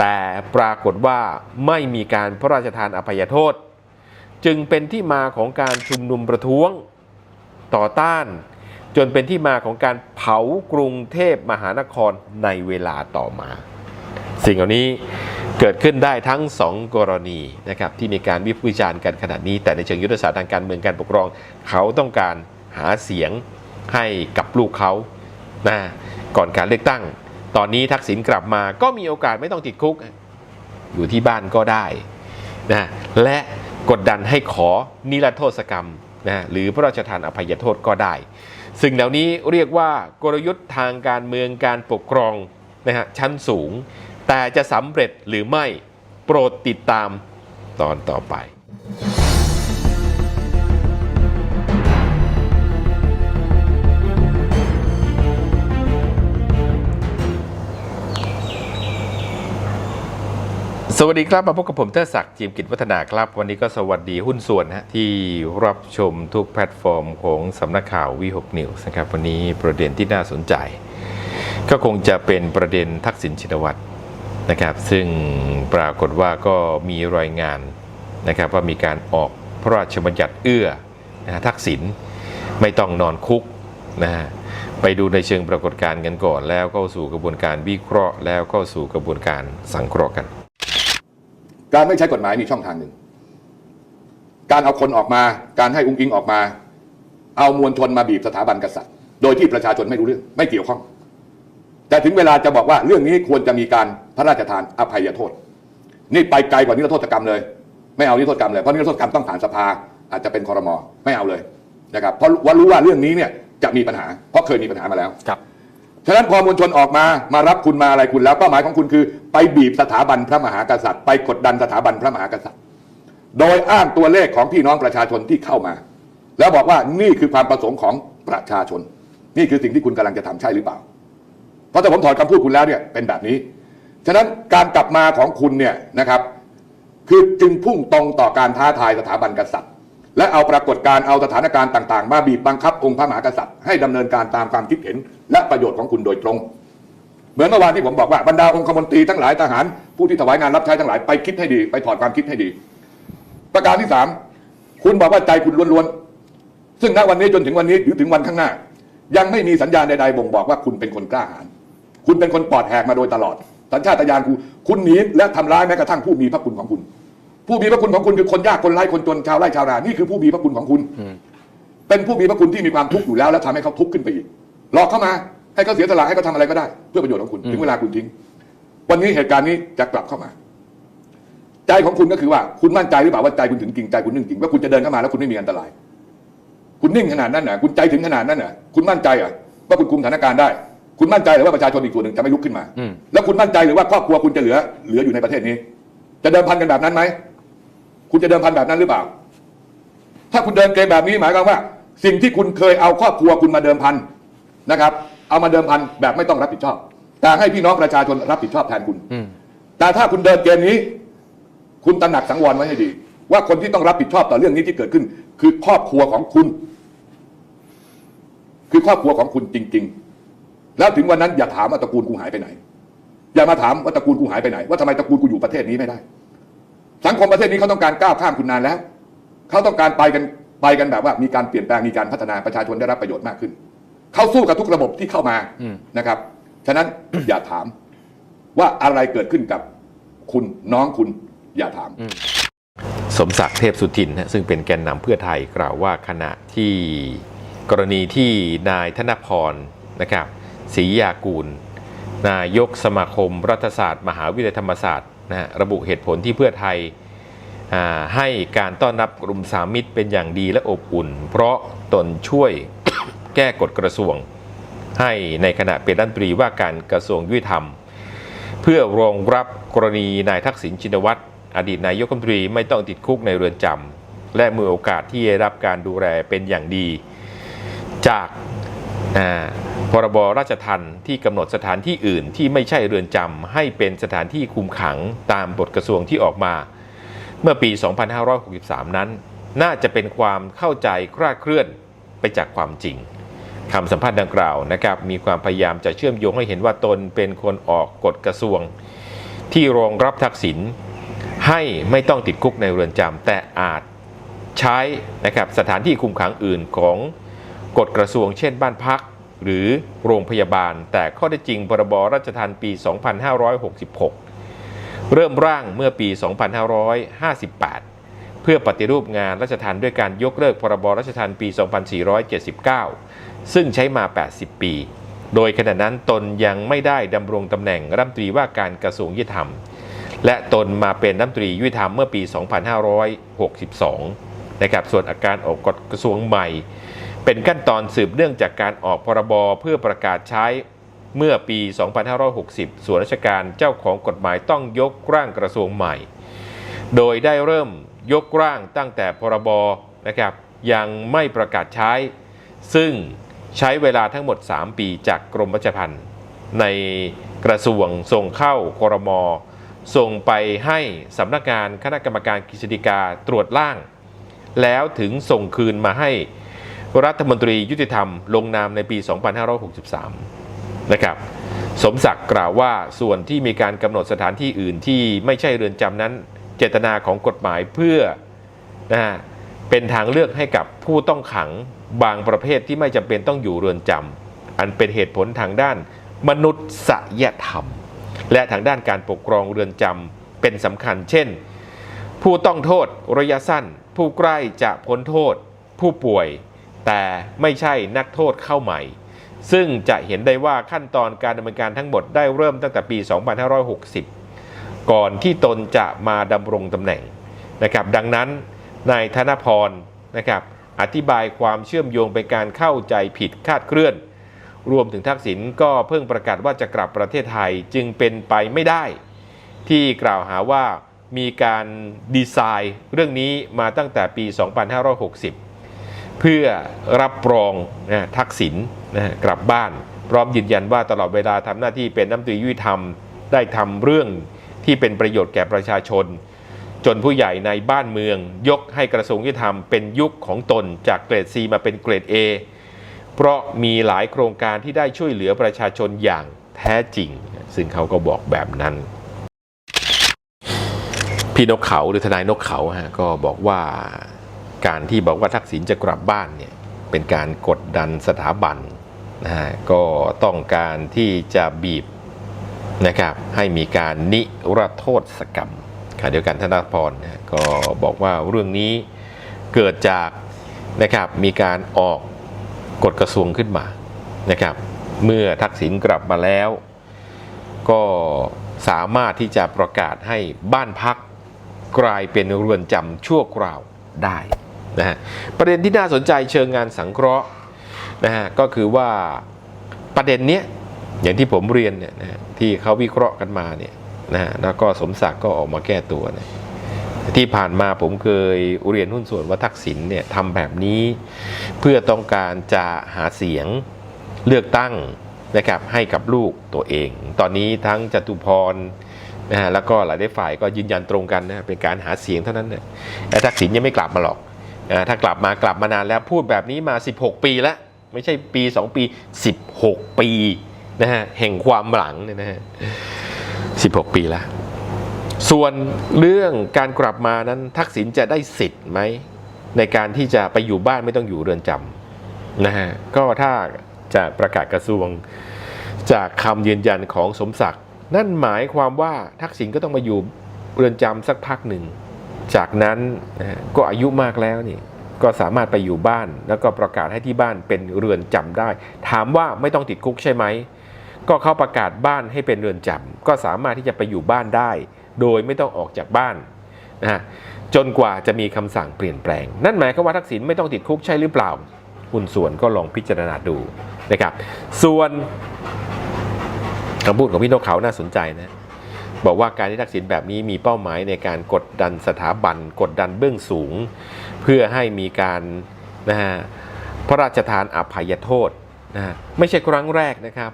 แต่ปรากฏว่าไม่มีการพระราชทานอภัยโทษ จึงเป็นที่มาของการชุมนุมประท้วงต่อต้าน จนเป็นที่มาของการเผากรุงเทพมหานครในเวลาต่อมา สิ่งเหล่านี้เกิดขึ้นได้ทั้งสองกรณีนะครับที่มีการวิพากษ์วิจารณ์กันขนาดนี้ แต่ในเชิงยุทธศาสตร์ทางการเมืองการปกครอง เขาต้องการหาเสียงให้กับลูกเขานะก่อนการเลือกตั้ง ตอนนี้ทักษิณกลับมาก็มีโอกาสไม่ต้องติดคุก อยู่ที่บ้านก็ได้นะและกดดันให้ขอนิรโทษกรรมนะหรือพระราชทานอภัยโทษก็ได้สิ่งเหล่านี้เรียกว่ากลยุทธ์ทางการเมืองการปกครองนะฮะชั้นสูง แต่จะสำเร็จหรือไม่โปรดติดตามตอนต่อไป สวัสดีครับมาพบกับผมเทอศักดิ์จิมกิจวัฒนาครับ วันนี้ก็สวัสดีหุ้นส่วนนะฮะที่รับชมทุกแพลตฟอร์มของสำนักข่าววีหกนิวส์นะครับ วันนี้ประเด็นที่น่าสนใจ ก็คงจะเป็นประเด็นทักษิณชินวัตรนะครับ ซึ่งปรากฏว่าก็มีรายงานนะครับว่ามีการออกพระราชบัญญัติเอื้อนะฮะทักษิณไม่ต้องนอนคุกนะฮะไปดูในเชิงปรากฏการณ์กันก่อน แล้วเข้าสู่กระบวนการวิเคราะห์ แล้วเข้าสู่กระบวนการสังเคราะห์กัน การไม่ใช้กฎหมายมีช่องทางหนึ่ง การเอาคนออกมา การให้อุ้งอิงออกมา เอามวลชนมาบีบสถาบันกษัตริย์ โดยที่ประชาชนไม่รู้เรื่องไม่เกี่ยวข้อง แต่ถึงเวลาจะบอกว่าเรื่องนี้ควรจะมีการพระราชทานอภัยโทษ นี่ไปไกลกว่านิรโทษกรรมเลย ไม่เอานิรโทษกรรมเลยเพราะนิรโทษกรรมต้องผ่านสภา อาจจะเป็นคอรมอไม่เอาเลยนะครับเพราะว่ารู้ว่าเรื่องนี้เนี่ยจะมีปัญหา เพราะเคยมีปัญหามาแล้วครับ ฉะนั้นพอมวลชนออกมามารับคุณมาอะไรคุณแล้วเป้าหมายของคุณคือ ไปบีบสถาบันพระมหากษัตริย์ ไปกดดันสถาบันพระมหากษัตริย์ โดยอ้างตัวเลขของพี่น้องประชาชนที่เข้ามา แล้วบอกว่านี่คือความประสงค์ของประชาชน นี่คือสิ่งที่คุณกำลังจะทำใช่หรือเปล่า เพราะถ้าผมถอดคำพูดคุณแล้วเนี่ยเป็นแบบนี้ ฉะนั้นการกลับมาของคุณเนี่ยนะครับ คือจึงพุ่งตรงต่อการท้าทายสถาบันกษัตริย์ และเอาปรากฏการณ์เอาสถานการณ์ต่างๆ มาบีบบังคับองค์พระมหากษัตริย์ให้ดำเนินการตามความคิดเห็น และประโยชน์ของคุณโดยตรง เหมือนเมื่อวานที่ผมบอกว่าบรรดาองคมนตรีทั้งหลายทหารผู้ที่ถวายงานรับใช้ทั้งหลายไปคิดให้ดี ไปถอดความคิดให้ดี ประการที่สามคุณบอกว่าใจคุณล้วนๆซึ่งณวันนี้จนถึงวันนี้หรือถึงวันข้างหน้า ยังไม่มีสัญญาณใดๆบ่งบอกว่าคุณเป็นคนกล้าหาญคุณเป็นคนปลอดแหกมาโดยตลอดสัญชาตญาณคุณคุณหนีและทำร้ายแม้กระทั่งผู้มีพระคุณของคุณ ผู้มีพระคุณของคุณคือคนยากคนไร้คนจนชาวไร่ชาวนานี่คือผู้มีพระคุณของคุณ เป็นผู้มีพระคุณที่มีความทุกข์อยู่แล้ว แล้วทำให้เขาทุกข์ขึ้นไปอีกหลอกเข้ามาให้เขาเสียสละให้เขาทำอะไรก็ได้ เพื่อประโยชน์ของคุณถึงเวลาคุณทิ้ง วันนี้เหตุการณ์นี้จะกลับเข้ามา ใจของคุณก็คือว่าคุณมั่นใจหรือเปล่าว่าใจคุณถึงจริงใจคุณนิ่งจริงว่าคุณจะเดินเข้ามาแล้วคุณไม่มีอันตราย คุณนิ่งขนาดนั้นน่ะ คุณใจถึงขนาดนั้นน่ะ คุณมั่นใจเหรอะว่าคุณคุมสถานการณ์ได้ คุณมั่นใจหรือว่าประชาชนอีกส่วนหนึ่งจะไม่ลุกขึ้นมาอืมแล้วคุณมั่นใจหรือว่าครอบครัวคุณจะเหลือเหลืออยู่ในประเทศนี้ จะเดิมพันกันแบบนั้นไหม คุณจะเดิมพันแบบนั้นหรือเปล่า ถ้าคุณเดินเกมแบบนี้หมายความว่า สิ่งที่คุณเคยเอาครอบครัวคุณมาเดิมพันนะครับ เอามาเดิมพันแบบไม่ต้องรับผิดชอบ แต่ให้พี่น้องประชาชนรับผิดชอบแทนคุณ อืม แต่ถ้าคุณเดินเกมนี้ คุณตระหนักสังวรไว้ให้ดี ว่าคนที่ต้องรับผิดชอบต่อเรื่องนี้ที่เกิดขึ้น คือครอบครัวของคุณ คือครอบครัวของคุณจริง ๆ แล้วถึงวันนั้นอย่าถามว่าตระกูลกูหายไปไหน อย่ามาถามว่าตระกูลกูหายไปไหน ว่าทำไมตระกูลกูอยู่ประเทศนี้ไม่ได้ สังคมประเทศนี้เขาต้องการก้าวข้ามคุณนานแล้ว เขาต้องการไปกันไปกันแบบว่ามีการเปลี่ยนแปลงมีการพัฒนาประชาชนได้รับประโยชน์มากขึ้น เขาสู้กับทุกระบบที่เข้ามาอืมนะครับ ฉะนั้นอย่าถามว่าอะไรเกิดขึ้นกับคุณน้องคุณอย่าถาม สมศักดิ์เทพสุทินนะซึ่งเป็นแกนนำเพื่อไทยกล่าวว่าขณะที่กรณีที่นายธนพรนะครับศรียากูล นายกสมาคมรัฐศาสตร์ มหาวิทยาลัยธรรมศาสตร์ นะระบุเหตุผลที่เพื่อไทยให้การต้อนรับกลุ่มสามมิตรเป็นอย่างดีและอบอุ่น เพราะตนช่วยแก้กฎกระทรวง ให้ในขณะเป็นรัฐมนตรีว่าการกระทรวงยุติธรรม เพื่อรองรับกรณีนายทักษิณชินวัตรอดีตนายกรัฐมนตรีไม่ต้องติดคุกในเรือนจำและมีโอกาสที่จะได้รับการดูแลเป็นอย่างดี จากา พรบราชทัณฑ์ที่กำหนดสถานที่อื่นที่ไม่ใช่เรือนจำให้เป็นสถานที่คุมขังตามบทกระทรวงที่ออกมา เมื่อปี 2563 นั้น น่าจะเป็นความเข้าใจคลาดเคลื่อนไปจากความจริงคำสัมภาษณ์ดังกล่าวนะครับมีความพยายามจะเชื่อมโยงให้เห็นว่าตนเป็นคนออกกฎกระทรวง ที่รองรับทักษิณให้ไม่ต้องติดคุกในเรือนจำแต่อาจใช้นะครับสถานที่คุมขังอื่นของกฎกระทรวงเช่นบ้านพัก หรือโรงพยาบาล แต่ข้อได้จริงพรบราชทัณฑ์ปี 2566 เริ่มร่างเมื่อปี 2558 เพื่อปฏิรูปงานราชทัณฑ์ด้วยการยกเลิกพรบราชทัณฑ์ปี 2479 ซึ่งใช้มา 80 ปี โดยขณะนั้นตนยังไม่ได้ดำรงตำแหน่งรัฐมนตรีว่าการกระทรวงยุติธรรม และตนมาเป็นรัฐมนตรียุติธรรมเมื่อปี 2562 นะครับ ส่วนอาการออกกฎกระทรวงใหม่ เป็นขั้นตอนสืบเนื่องจากการออกพรบเพื่อประกาศใช้เมื่อปี 2560 ส่วนราชการเจ้าของกฎหมายต้องยกร่างกระทรวงใหม่ โดยได้เริ่มยกร่างตั้งแต่พรบนะครับยังไม่ประกาศใช้ ซึ่งใช้เวลาทั้งหมด 3 ปีจากกรมราชพัณฑ์ในกระทรวงส่งเข้าครม ส่งไปให้สำนักงานคณะกรรมการกฤษฎีกาตรวจร่าง แล้วถึงส่งคืนมาให้ รัฐมนตรียุติธรรมลงนามในปี 2563 นะครับ สมศักดิ์กล่าวว่าส่วนที่มีการกำหนดสถานที่อื่นที่ไม่ใช่เรือนจำนั้น เจตนาของกฎหมายเพื่อนะเป็นทางเลือกให้กับผู้ต้องขังบางประเภทที่ไม่จำเป็นต้องอยู่เรือนจำอันเป็นเหตุผลทางด้านมนุษยธรรม และทางด้านการปกครองเรือนจำเป็นสำคัญ เช่น ผู้ต้องโทษระยะสั้น ผู้ใกล้จะพ้นโทษ ผู้ป่วย แต่ไม่ใช่นักโทษเข้าใหม่ ซึ่งจะเห็นได้ว่าขั้นตอนการดำเนินการทั้งหมดได้เริ่มตั้งแต่ปี 2560 ก่อนที่ตนจะมาดำรงตำแหน่งนะครับดังนั้นนายธนพรนะครับอธิบายความเชื่อมโยงเป็นการเข้าใจผิดคาดเคลื่อน รวมถึงทักษิณก็เพิ่งประกาศว่าจะกลับประเทศไทยจึงเป็นไปไม่ได้ ที่กล่าวหาว่ามีการดีไซน์เรื่องนี้มาตั้งแต่ปี 2560 เพื่อรับรองนะทักษิณนะกลับบ้าน พร้อมยืนยันว่าตลอดเวลาทำหน้าที่เป็นน้ำตรียุติธรรม ได้ทำเรื่องที่เป็นประโยชน์แก่ประชาชน จนผู้ใหญ่ในบ้านเมือง ยกให้กระทรวงยุติธรรมเป็นยุคของตนจากเกรด C มาเป็นเกรด A เพราะมีหลายโครงการที่ได้ช่วยเหลือประชาชนอย่างแท้จริง ซึ่งเขาก็บอกแบบนั้น พี่นกเขาหรือทนายนกเขาฮะก็บอกว่า การที่บอกว่าทักษิณจะกลับบ้านเนี่ยเป็นการกดดันสถาบันนะฮะก็ต้องการที่จะบีบนะครับให้มีการนิรโทษกรรมขณะเดียวกันธนพรนะฮะก็บอกว่าเรื่องนี้เกิดจากนะครับมีการออกกฎกระทรวงขึ้นมานะครับเมื่อทักษิณกลับมาแล้ว ก็สามารถที่จะประกาศให้บ้านพักกลายเป็นเรือนจำชั่วคราวได้ นะฮะประเด็นที่น่าสนใจเชิงงานสังเคราะห์นะฮะก็คือว่าประเด็นเนี้ยอย่างที่ผมเรียนเนี่ยนะที่เขาวิเคราะห์กันมาเนี่ยนะฮะแล้วก็สมศักดิ์ก็ออกมาแก้ตัวเนี่ยที่ผ่านมาผมเคยเรียนหุ้นส่วนว่าทักษิณเนี่ยทำแบบนี้ เพื่อต้องการจะหาเสียงเลือกตั้งนะครับให้กับลูกตัวเอง ตอนนี้ทั้งจตุพรนะฮะแล้วก็หลายได้ฝ่ายก็ยืนยันตรงกันนะเป็นการหาเสียงเท่านั้นเนี่ยทักษิณยังไม่กลับมาหรอก นะถ้ากลับมากลับมานานแล้วพูดแบบนี้มา 16 ปีแล้ว ไม่ใช่ปี 2 ปี 16 ปีนะฮะแห่งความหลังเนี่ยนะฮะ16 ปีแล้ว ส่วนเรื่องการกลับมานั้นทักษิณจะได้สิทธิ์ไหมในการที่จะไปอยู่บ้านไม่ต้องอยู่เรือนจำนะฮะก็ถ้าจะประกาศกระทรวงจากคำยืนยันของสมศักดิ์นั่นหมายความว่าทักษิณก็ต้องมาอยู่เรือนจำสักพักหนึ่ง จากนั้นก็อายุมากแล้วนี่ก็สามารถไปอยู่บ้าน แล้วก็ประกาศให้ที่บ้านเป็นเรือนจำได้ ถามว่าไม่ต้องติดคุกใช่ไหมก็เขาประกาศบ้านให้เป็นเรือนจำก็สามารถที่จะไปอยู่บ้านได้ โดยไม่ต้องออกจากบ้านนะฮะจนกว่าจะมีคำสั่งเปลี่ยนแปลง นั่นหมายความว่าทักษิณไม่ต้องติดคุกใช่หรือเปล่าหุ้นส่วนก็ลองพิจารณาดูนะครับ ส่วนคำพูดของพี่นกเขาน่าสนใจนะ บอกว่าการที่ทักษิณแบบนี้มีเป้าหมายในการกดดันสถาบัน กดดันเบื้องสูง เพื่อให้มีการนะฮะพระราชทานอภัยโทษนะฮะไม่ใช่ครั้งแรกนะครับ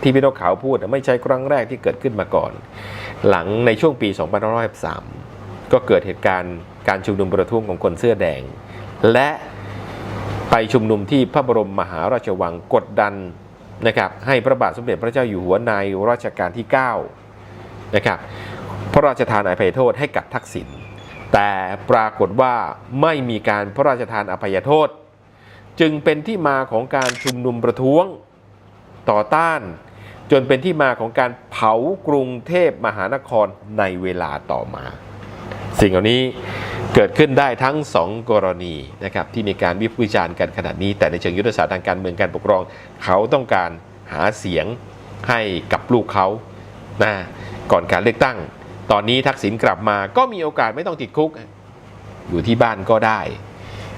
ที่พี่นกขาวพูดไม่ใช่ครั้งแรกที่เกิดขึ้นมาก่อน หลังในช่วงปี 2553ก็เกิดเหตุการณ์การชุมนุมประท้วงของคนเสื้อแดง และไปชุมนุมที่พระบรมมหาราชวังกดดันนะครับให้พระบาทสมเด็จพระเจ้าอยู่หัวในรัชกาลที่ 9 นะครับพระราชทานอภัยโทษให้กับทักษิณแต่ปรากฏว่าไม่มีการพระราชทานอภัยโทษ จึงเป็นที่มาของการชุมนุมประท้วงต่อต้าน จนเป็นที่มาของการเผากรุงเทพมหานครในเวลาต่อมา สิ่งเหล่านี้เกิดขึ้นได้ทั้งสองกรณีนะครับที่มีการวิพากษ์วิจารณ์กันขนาดนี้ แต่ในเชิงยุทธศาสตร์ทางการเมืองการปกครอง เขาต้องการหาเสียงให้กับลูกเขานะ ก่อนการเลือกตั้ง ตอนนี้ทักษิณกลับมาก็มีโอกาสไม่ต้องติดคุก อยู่ที่บ้านก็ได้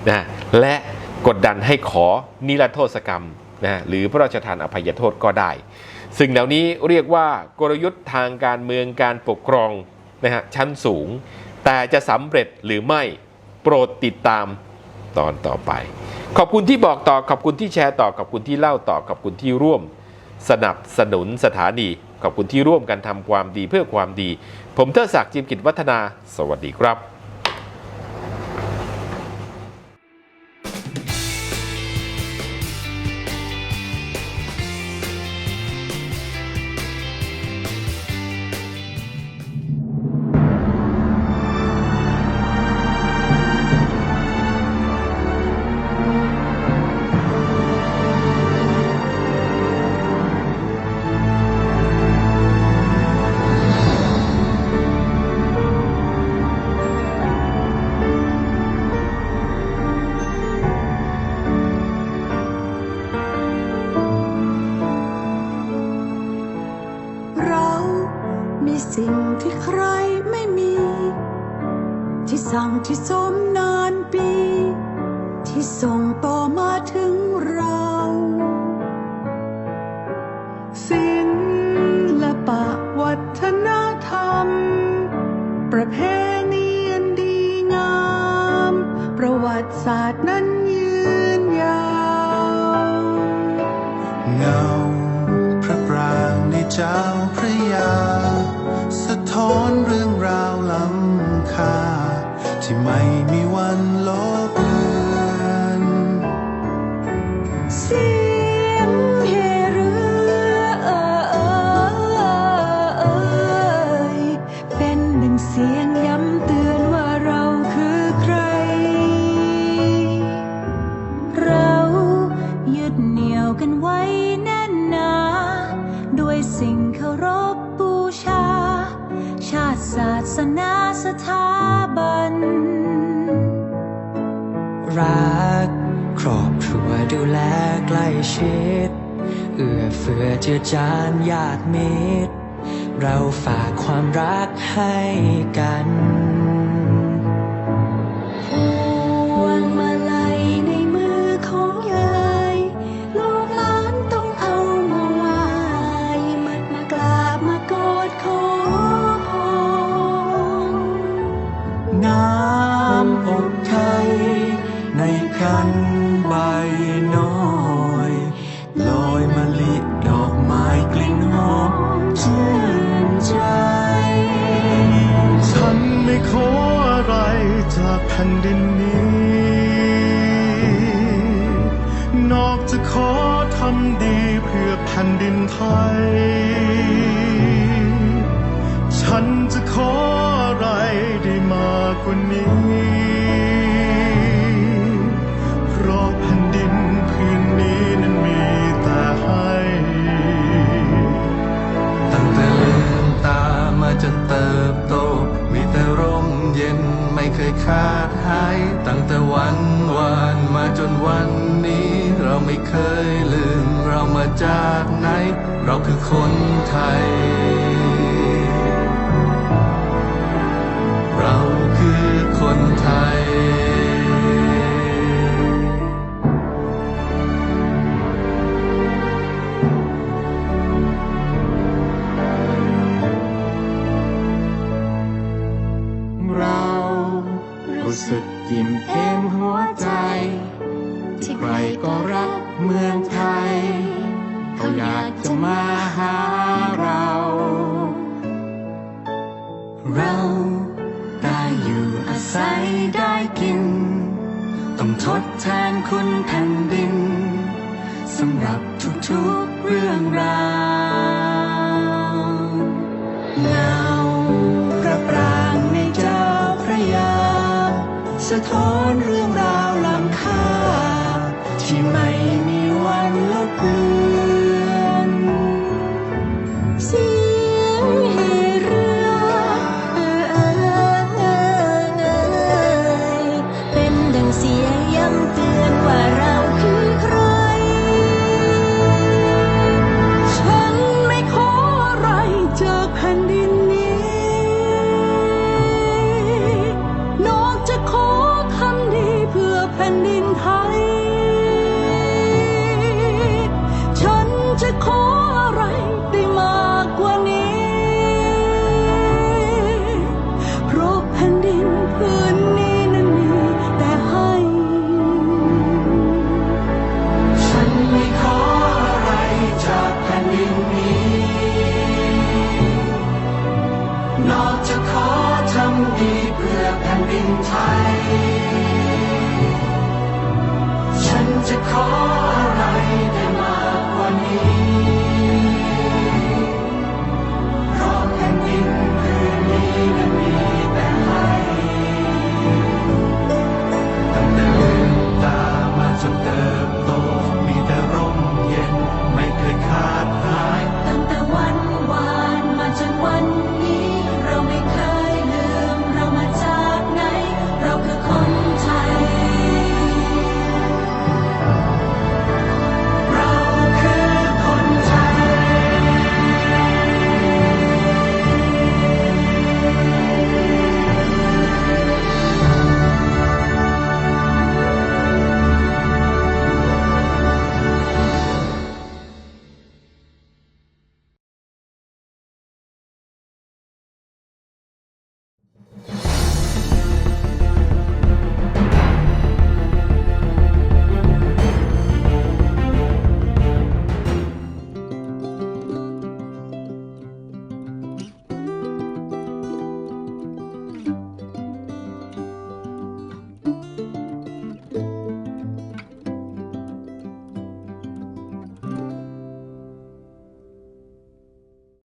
นะและกดดันให้ขอนิรโทษกรรมนะหรือพระราชทานอภัยโทษก็ได้สิ่งเหล่านี้เรียกว่ากลยุทธ์ทางการเมืองการปกครองนะฮะชั้นสูง แต่จะสำเร็จหรือไม่โปรดติดตามตอนต่อไป ขอบคุณที่บอกต่อขอบคุณที่แชร์ต่อขอบคุณที่เล่าต่อขอบคุณที่ร่วม สนับสนุนสถานีขอบคุณที่ร่วมกันทำความดีเพื่อความดี ผมเทอศักดิ์จิมกิจวัฒนา สวัสดีครับ ประเพณีอันดีงาม ประวัติศาสตร์นั้นยืนยาวเงาพระปรางในเจ้าพระยา สะท้อนเรื่องราวล้ำค่าที่ไม่านญาติมิตร เราฝากความรักให้กันำดีเพื่อแผ่นดินไทย ฉันจะขออะไรได้มากกว่านี้ เพราะแผ่นดินพื้นนี้นั้นมีแต่ให้ ตั้งแต่ลืมตามาจนเติบโต มีแต่ร่มเย็นไม่เคยขาดหาย ตั้งแต่วันวานมาจนวันนี้ เราไม่เคยลืม เรามาจากไหน เราคือคนไทย ทดแทนคุณแผ่นดินสำหรับทุกๆเรื่องราวเงาพระปรางในเจ้าพระยา สะท้อนเรื่องราว